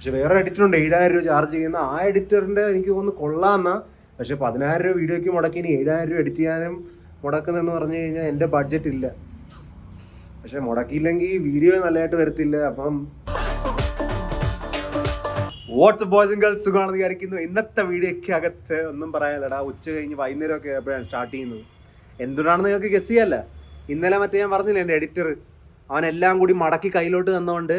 പക്ഷെ വേറെ എഡിറ്റർ ഉണ്ട് ഏഴായിരം രൂപ ചാർജ് ചെയ്യുന്ന ആ എഡിറ്ററിന്റെ എനിക്ക് തോന്നുന്നു കൊള്ളാമെന്നാ പക്ഷെ പതിനായിരം രൂപ വീഡിയോയ്ക്ക് മുടക്കി ഇനി ഏഴായിരം രൂപ എഡിറ്റ് ചെയ്യാനും മുടക്കുന്നെന്ന് പറഞ്ഞു കഴിഞ്ഞാൽ എന്റെ ബഡ്ജറ്റ് ഇല്ല. പക്ഷെ മുടക്കിയില്ലെങ്കിൽ വീഡിയോ നല്ലതായിട്ട് വരത്തില്ല. അപ്പം വാട്സ് ബോയ്സ് ആൻഡ് ഗേൾസ് സുഖമാണെന്ന് വിചാരിക്കുന്നു. ഇന്നത്തെ വീഡിയോയ്ക്ക് അകത്ത് ഒന്നും പറയാനില്ലടാ. ഉച്ച കഴിഞ്ഞ് വൈകുന്നേരം ഒക്കെ ആയപ്പോഴാണ് സ്റ്റാർട്ട് ചെയ്യുന്നത്. എന്തുകൊണ്ടാണെന്ന് നിങ്ങൾക്ക് ഗസ് ചെയ്യല്ല? ഇന്നലെ മറ്റേ ഞാൻ പറഞ്ഞില്ല എന്റെ എഡിറ്റർ അവൻ എല്ലാം കൂടി മടക്കി കയ്യിലോട്ട് തന്നതുകൊണ്ട്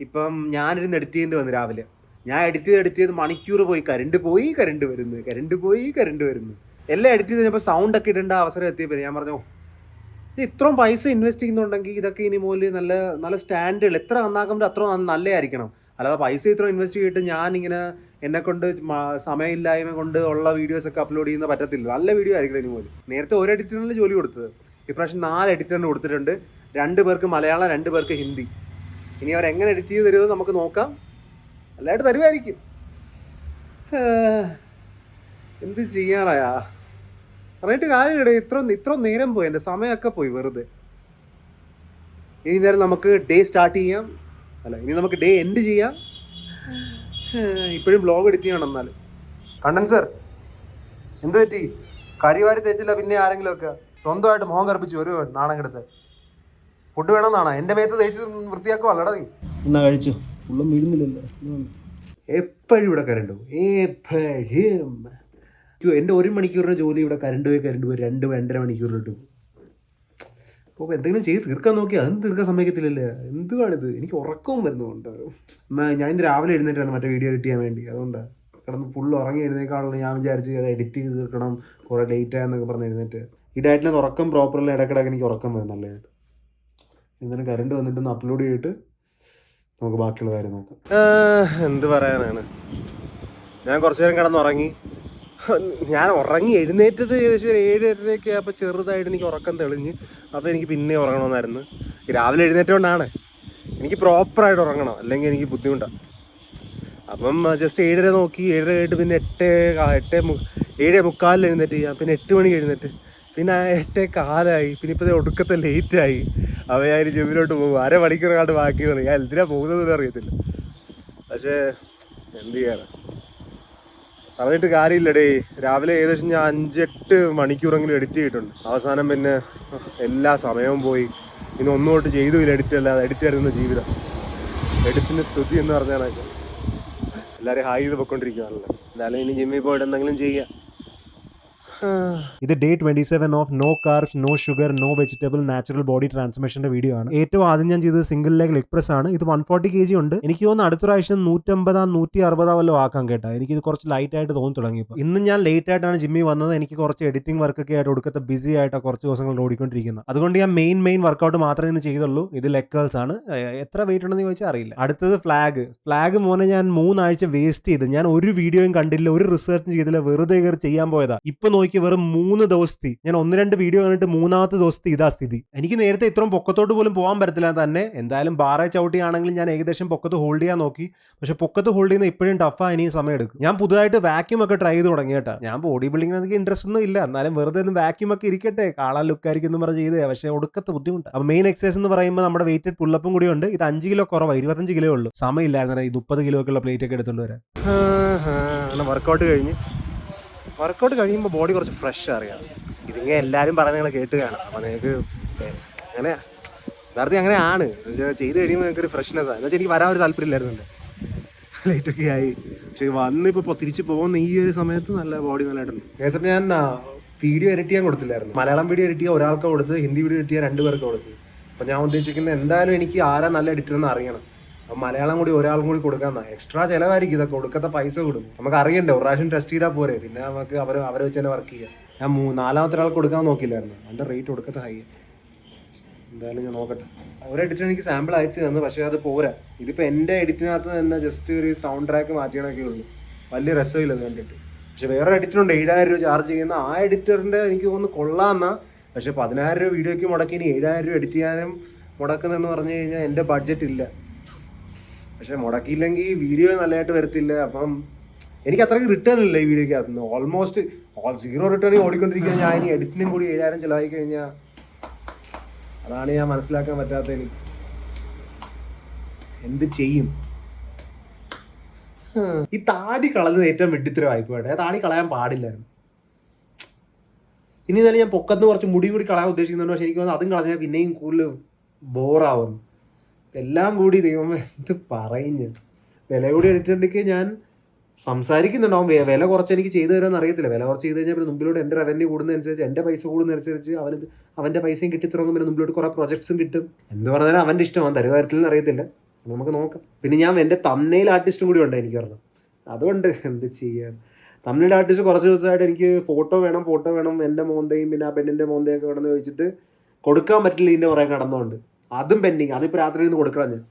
ഇപ്പം ഞാനിരുന്ന് എഡിറ്റ് ചെയ്യുന്നത് വന്നു രാവിലെ. ഞാൻ എഡിറ്റ് ചെയ്ത് എഡിറ്റ് ചെയ്ത് മണിക്കൂർ പോയി. കരണ്ട് പോയി കരണ്ട് വരുന്നു. കരണ്ട് പോയി കരണ്ട് വരുന്നു. എല്ലാം എഡിറ്റ് ചെയ്ത് കഴിഞ്ഞപ്പോൾ സൗണ്ട് ഒക്കെ ഇടേണ്ട അവസരം എത്തിയപ്പോൾ ഞാൻ പറഞ്ഞു ഇത്രയും പൈസ ഇൻവെസ്റ്റ് ചെയ്യുന്നുണ്ടെങ്കിൽ ഇതൊക്കെ ഇനി മുതൽ നല്ല നല്ല സ്റ്റാൻഡേർഡ് എത്ര നന്നാക്കുമ്പോൾ അത്ര നല്ലതായിരിക്കണം അല്ലാതെ പൈസ ഇത്ര ഇൻവെസ്റ്റ് ചെയ്തിട്ട് ഞാൻ ഇങ്ങനെ എന്നെ കൊണ്ട് സമയമില്ലായ്മ കൊണ്ട് ഉള്ള വീഡിയോസ് ഒക്കെ അപ്ലോഡ് ചെയ്യുന്ന പറ്റത്തില്ല. നല്ല വീഡിയോ ആയിരിക്കും ഇനി മുതൽ നേരത്തെ ഒരു എഡിറ്ററിന് ജോലി കൊടുത്തത്. ഇപ്രാവശ്യം നാല് എഡിറ്ററിന് കൊടുത്തിട്ടുണ്ട്. രണ്ട് പേർക്ക് മലയാളം രണ്ട് പേർക്ക് ഹിന്ദി. ഇനി അവർ എങ്ങനെ എഡിറ്റ് ചെയ്ത് തരുമെന്ന് നമുക്ക് നോക്കാം. നല്ലതായിട്ട് തരുമായിരിക്കും. എന്ത് ചെയ്യാനായാ? പറഞ്ഞിട്ട് കാര്യം കാര്യമില്ല ഇത്ര ഇത്ര നേരം പോയി. എന്റെ സമയമൊക്കെ പോയി വെറുതെ. ഇനി നേരം നമുക്ക് ഡേ സ്റ്റാർട്ട് ചെയ്യാം. അല്ല ഇനി നമുക്ക് ഡേ എൻഡ് ചെയ്യാം. ഇപ്പോഴും ബ്ലോഗ് എഡിറ്റ് ചെയ്യണം എന്നാൽ കണ്ടൻ സർ എന്ത് പറ്റി കരിവാരി തേച്ചില്ല പിന്നെ ആരെങ്കിലും ഒക്കെ സ്വന്തമായിട്ട് മോഹം കറുപ്പിച്ചു ഒരു നാണം കെടുത്ത്. ഫുഡ് വേണമെന്നാണോ? എന്റെ മേത്ത് തേച്ച് വൃത്തിയാക്കുക അല്ലടാ നീ. എന്നാ കഴിച്ചു? ഉള്ളം വീഴുന്നില്ലല്ലോ. എപ്പോഴും ഇവിടെ കരണ്ട് പോകും. എപ്പോഴും. എന്റെ ഒരു മണിക്കൂറിന്റെ ജോലി ഇവിടെ കരണ്ട് പോയി കരണ്ട് പോയി. രണ്ട് രണ്ടര മണിക്കൂറിലിട്ട് പോകും. അപ്പോൾ എന്തെങ്കിലും ചെയ്ത് തീർക്കാൻ നോക്കി അതും തീർക്കാൻ സമ്മതിക്കത്തില്ലല്ലേ? എന്തുവാണിത്? എനിക്ക് ഉറക്കവും വരുന്നുണ്ട്. ഞാൻ ഇന്ന് രാവിലെ എഴുന്നേറ്റാണ് മറ്റേ വീഡിയോ എഡിറ്റ് ചെയ്യാൻ വേണ്ടി. അതുകൊണ്ടാണ് കിടന്ന് ഫുള്ള് ഉറങ്ങി എഴുന്നേക്കാളും ഞാൻ വിചാരിച്ച് അത് എഡിറ്റ് ചെയ്ത് തീർക്കണം. കുറേ ലേറ്റ് ആയെന്നൊക്കെ പറഞ്ഞ് എഴുന്നേറ്റ്. ഈ ഡയറ്റിന് ഉറക്കം പ്രോപ്പറിൽ ഇടയ്ക്കിടയ്ക്ക് എനിക്ക് ഉറക്കം വരും. എന്നിട്ട് കറണ്ട് വന്നിട്ടൊന്ന് അപ്ലോഡ് ചെയ്തിട്ട് നമുക്ക് ബാക്കിയുള്ള കാര്യം നോക്കാം. എന്ത് പറയാനാണ്? ഞാൻ കുറച്ചു നേരം കിടന്ന് ഉറങ്ങി ഞാൻ ഉറങ്ങി എഴുന്നേറ്റത് ഏകദേശം ഒരു ഏഴരയൊക്കെ അപ്പോൾ ചെറുതായിട്ട് എനിക്ക് ഉറക്കം തെളിഞ്ഞ്. അപ്പോൾ എനിക്ക് പിന്നെ ഉറങ്ങണമെന്നായിരുന്നു രാവിലെ എഴുന്നേറ്റോണ്ടാണ്. എനിക്ക് പ്രോപ്പറായിട്ട് ഉറങ്ങണം. അല്ലെങ്കിൽ എനിക്ക് ബുദ്ധിമുട്ടാണ് അപ്പം ജസ്റ്റ് ഏഴര നോക്കി. ഏഴര കഴിഞ്ഞിട്ട് പിന്നെ എട്ട് എട്ട് ഏഴ് മുക്കാലിൽ എഴുന്നേറ്റ്. ചെയ്യാം പിന്നെ എട്ട് മണിക്ക് എഴുന്നേറ്റ്. പിന്നെ എട്ടേ കാലായി. പിന്നെ ഇപ്പം ഒടുക്കത്തെ ലേറ്റായി അവയായി ജിമ്മിലോട്ട് പോകും. അരമണിക്കൂർ കണ്ട് ബാക്കി വന്നു. ഞാൻ എന്തിനാ പോകുന്നതെന്ന് അറിയത്തില്ല. പക്ഷേ എന്ത് ചെയ്യാറ് പറഞ്ഞിട്ട് കാര്യമില്ലടേ. രാവിലെ ഏകദേശം ഞാൻ അഞ്ചെട്ട് മണിക്കൂറെങ്കിലും എഡിറ്റ് ചെയ്തിട്ടുണ്ട്. അവസാനം പിന്നെ എല്ലാ സമയവും പോയി. ഇന്ന് ഒന്നും തൊട്ട് ചെയ്തുമില്ല എഡിറ്റ് അല്ലാതെ. എഡിറ്റ് ആയിരുന്നു ജീവിതം. എഡിറ്റിന്റെ സ്തുതി എന്ന് പറഞ്ഞാൽ എല്ലാവരും ഹായ് ചെയ്ത് പൊയ്ക്കൊണ്ടിരിക്കുകയാണല്ലോ എന്തായാലും ഇനി ജിമ്മിൽ പോയിട്ട് എന്തെങ്കിലും ചെയ്യാം. ഇത് day twenty seven of no carb no sugar no vegetable natural body ട്രാൻസ്മിഷന്റെ video ആണ്. ഏറ്റവും ആദ്യം ഞാൻ ചെയ്തത് സിംഗിൾ ലെഗ് പ്രസ് ആണ്. ഇത് വൺ ഫോർട്ടി കെ ജി ഉണ്ട്. എനിക്ക് തോന്നുന്നു അടുത്ത പ്രാവശ്യം നൂറ്റമ്പതാ നൂറ്റി അറുപതാ വല്ലതും ആക്കാൻ കേട്ടോ. എനിക്ക് ഇത് കുറച്ച് ലൈറ്റ് ആയിട്ട് തോന്നി തുടങ്ങിയപ്പോൾ ഇന്ന് ഞാൻ ലേറ്റ് ആയിട്ടാണ് ജിമ്മിൽ വന്നത്. എനിക്ക് കുറച്ച് എഡിറ്റിംഗ് വർക്ക് ഒക്കെ ആയിട്ട് ഒടുക്കത്തെ ബിസി ആയിട്ട് കുറച്ച് ദിവസങ്ങൾ ഓടിക്കൊണ്ടിരിക്കുന്നത്. അതുകൊണ്ട് ഞാൻ മെയിൻ മെയിൻ വർക്കൗട്ട് മാത്രമേ ഇന്ന് ചെയ്തുള്ളൂ. ഇത് ലെക്കേഴ്സ് ആണ്. എത്ര വെയിറ്റ് ഉണ്ടെന്ന് ചോദിച്ചാൽ അറിയില്ല. അടുത്തത് ഫ്ലാഗ് ഫ്ലാഗ് മോനെ ഞാൻ മൂന്നാഴ്ച വേസ്റ്റ് ചെയ്ത്. ഞാൻ ഒരു വീഡിയോയും കണ്ടില്ല ഒരു റിസർച്ചും ചെയ്തില്ല വെറുതെ കയറി ചെയ്യാൻ പോയതാ. ഇപ്പൊ നോക്കി വെറും മൂന്ന് ദിവസത്തി. ഞാൻ ഒന്ന് രണ്ട് വീഡിയോ കണ്ടിട്ട് മൂന്നാമത്തെ ദിവസത്തെ ഇതാ സ്ഥിതി. എനിക്ക് നേരത്തെ ഇത്രയും പൊക്കത്തോട്ട് പോലും പോകാൻ പറ്റത്തില്ല തന്നെ. എന്തായാലും ബാറേ ചവിട്ടിയാണെങ്കിലും ഞാൻ ഏകദേശം പൊക്കത്ത് ഹോൾഡ് ചെയ്യാൻ നോക്കി. പക്ഷെ പൊക്കത്ത് ഹോൾഡ് ചെയ്യുന്ന ഇപ്പോഴും ടഫാ ഇനി സമയം എടുക്കും. ഞാൻ പുതുതായിട്ട് വാക്യൂം ഒക്കെ ട്രൈ ചെയ്ത് തുടങ്ങി കേട്ടോ. ഞാൻ ബോഡി ബിൽഡിംഗിന് എനിക്ക് ഇൻട്രസ്റ്റ് ഒന്നും ഇല്ല. എന്നാലും വെറുതെ ഒന്ന് വാക്യൂം ഒക്കെ ഇരിക്കട്ടെ. കാണാൻ ലുക്കായിരിക്കും എന്ന് പറഞ്ഞ് ചെയ്തേ. പക്ഷേ ഒടുക്കത്തെ ബുദ്ധിമുട്ട്. അപ്പോൾ മെയിൻ എക്സസൈസ് എന്ന് പറയുമ്പോൾ നമ്മുടെ വെയിറ്റഡ് പുള്ളപ്പും കൂടി ഉണ്ട്. ഇത് അഞ്ച് കിലോ കുറവാണ് ഇരുപത്തഞ്ച് കിലോ ഉള്ളൂ. സമയമില്ലായിരുന്നു ഈ മുപ്പത് കിലോ ഒക്കെ ഉള്ള പ്ലേറ്റ് ഒക്കെ എടുത്തുകൊണ്ട് വരാൻ. വർക്കൗട്ട് കഴിഞ്ഞ്. വർക്കൗട്ട് കഴിയുമ്പോൾ ബോഡി കുറച്ച് ഫ്രഷ് അറിയാം. ഇതിങ്ങനെ എല്ലാവരും പറയുന്നത് നിങ്ങൾ കേട്ട് കാണാം അപ്പോൾ നിങ്ങൾക്ക് അങ്ങനെ യഥാർത്ഥം അങ്ങനെ ആണ്. ചെയ്ത് കഴിയുമ്പോൾ നിങ്ങൾക്ക് ഒരു ഫ്രഷ്നെസ് ആണ് എന്നുവെച്ചാൽ എനിക്ക് വരാൻ ഒരു താല്പര്യമില്ലായിരുന്നുണ്ട് ലേറ്റ് ഒക്കെ ആയി. പക്ഷേ വന്നിപ്പോൾ തിരിച്ച് പോകുന്ന ഈ ഒരു സമയത്ത് നല്ല ബോഡി നല്ലതായിട്ടുണ്ട്. ഏകദേശം ഞാൻ വീഡിയോ എഡിറ്റ് ചെയ്യാൻ കൊടുത്തില്ലായിരുന്നു. മലയാളം വീഡിയോ എഡിറ്റ് ചെയ്യാൻ ഒരാൾക്ക് കൊടുത്ത് ഹിന്ദി വീഡിയോ എഡിറ്റ് ചെയ്യാൻ രണ്ട് പേർക്ക് കൊടുത്ത്. അപ്പം ഞാൻ ഉദ്ദേശിക്കുന്നത് എന്തായാലും എനിക്ക് ആരാ നല്ല എഡിറ്റർ എന്ന് അറിയണം. മലയാളം കൂടി ഒരാളും കൂടി കൊടുക്കാന്ന. എക്സ്ട്രാ ചിലവായിരിക്കും ഇതൊക്കെ. കൊടുക്കത്തെ പൈസ കൊടുക്കും. നമുക്ക് അറിയണ്ടേ ഒരു പ്രാവശ്യം ടെസ്റ്റ് ചെയ്താൽ പോരെ. പിന്നെ നമുക്ക് അവർ അവരെ വെച്ച് തന്നെ വർക്ക് ചെയ്യാം. ഞാൻ നാലാമത്തെ ഒരാൾ കൊടുക്കാൻ നോക്കില്ലായിരുന്നു. അതിന്റെ റേറ്റ് കൊടുക്കത്തെ ഹൈ എന്തായാലും ഞാൻ നോക്കട്ടെ. ഒരു എഡിറ്റർ എനിക്ക് സാമ്പിൾ അയച്ചു തന്നു പക്ഷേ അത് പോരാ. ഇതിപ്പോൾ എന്റെ എഡിറ്റിനകത്ത് തന്നെ ജസ്റ്റ് ഒരു സൗണ്ട് ട്രാക്ക് മാറ്റിയണൊക്കെ ഉള്ളൂ. വലിയ രസമില്ല അത് കണ്ടിട്ട്. പക്ഷെ വേറെ എഡിറ്റർ ഉണ്ട്. ഏഴായിരം രൂപ ചാർജ് ചെയ്യുന്ന ആ എഡിറ്ററിന്റെ എനിക്ക് തോന്നുന്നു കൊള്ളാമെന്നാ പക്ഷെ പതിനായിരം രൂപ വീഡിയോയ്ക്ക് മുടക്കി ഇനി ഏഴായിരം രൂപ എഡിറ്റ് ചെയ്യാനും മുടക്കുന്നതെന്ന് പറഞ്ഞു കഴിഞ്ഞാൽ എന്റെ ബഡ്ജറ്റ് ഇല്ല. പക്ഷെ മുടക്കിയില്ലെങ്കിൽ വീഡിയോ നല്ലതായിട്ട് വരത്തില്ല. അപ്പം എനിക്ക് അത്രയ്ക്ക് റിട്ടേൺ ഇല്ല ഈ വീഡിയോക്ക് നിന്ന്. ഓൾമോസ്റ്റ് സീറോ റിട്ടേൺ ഓടിക്കൊണ്ടിരിക്കുക ഞാൻ ഇനി എഡിറ്റിനും കൂടി ഏഴായിരം ചിലവായി കഴിഞ്ഞാൽ അതാണ് ഞാൻ മനസ്സിലാക്കാൻ പറ്റാത്ത എനിക്ക് എന്ത് ചെയ്യും? ഈ താടി കളഞ്ഞത് ഏറ്റവും വെട്ടിത്തരവായിപ്പോ കേട്ടോ. താടി കളയാൻ പാടില്ലായിരുന്നു. ഇനി തന്നെ ഞാൻ പൊക്കത്ത് കുറച്ച് മുടി കൂടി കളയാൻ ഉദ്ദേശിക്കുന്നുണ്ട്. പക്ഷെ എനിക്ക് തോന്നുന്നു അതും കളഞ്ഞാൽ പിന്നെയും കൂടുതൽ ബോറാവുന്നു എല്ലാം കൂടി ദൈവമേ എന്ത് പറയും ഞാൻ വില കൂടി എടുത്തിട്ടുണ്ടെങ്കിൽ ഞാൻ സംസാരിക്കുന്നുണ്ടാവും. വില കുറച്ച് എനിക്ക് ചെയ്തു തരാമെന്ന് അറിയത്തില്ല. വില കുറച്ച് ചെയ്ത് കഴിഞ്ഞാൽ പിന്നെ മുമ്പിലോട്ട് എന്റെ റവന്യൂ കൂടുന്നതനുസരിച്ച് എന്റെ പൈസ കൂടുന്നതനുസരിച്ച് അവന് അവന്റെ പൈസയും കിട്ടി തുടങ്ങും പിന്നെ മുമ്പിലോട്ട് കുറേ പ്രൊജക്ട്സും കിട്ടും. എന്ത് പറഞ്ഞാലും അവന്റെ ഇഷ്ടം അവൻ തരത്തിൽ കാര്യത്തിൽ അറിയത്തില്ല. നമുക്ക് നോക്കാം. പിന്നെ ഞാൻ എന്റെ തമ്മയിൽ ആർട്ടിസ്റ്റും കൂടി ഉണ്ട് എനിക്ക് പറഞ്ഞു അതുകൊണ്ട് എന്ത് ചെയ്യാൻ? തമിഴ് ആർട്ടിസ്റ്റ് കുറച്ച് ദിവസമായിട്ട് എനിക്ക് ഫോട്ടോ വേണം ഫോട്ടോ വേണം. എന്റെ മോന്തയും പിന്നെ ആ പെണ്ണിന്റെ മോന്തയൊക്കെ വേണമെന്ന് ചോദിച്ചിട്ട് കൊടുക്കാൻ പറ്റില്ല ഇതിന്റെ പുറകെ കടന്നുകൊണ്ട് അതും പെൻഡിങ് അതിപ്പോൾ രാത്രി നിന്ന് കൊടുക്കണം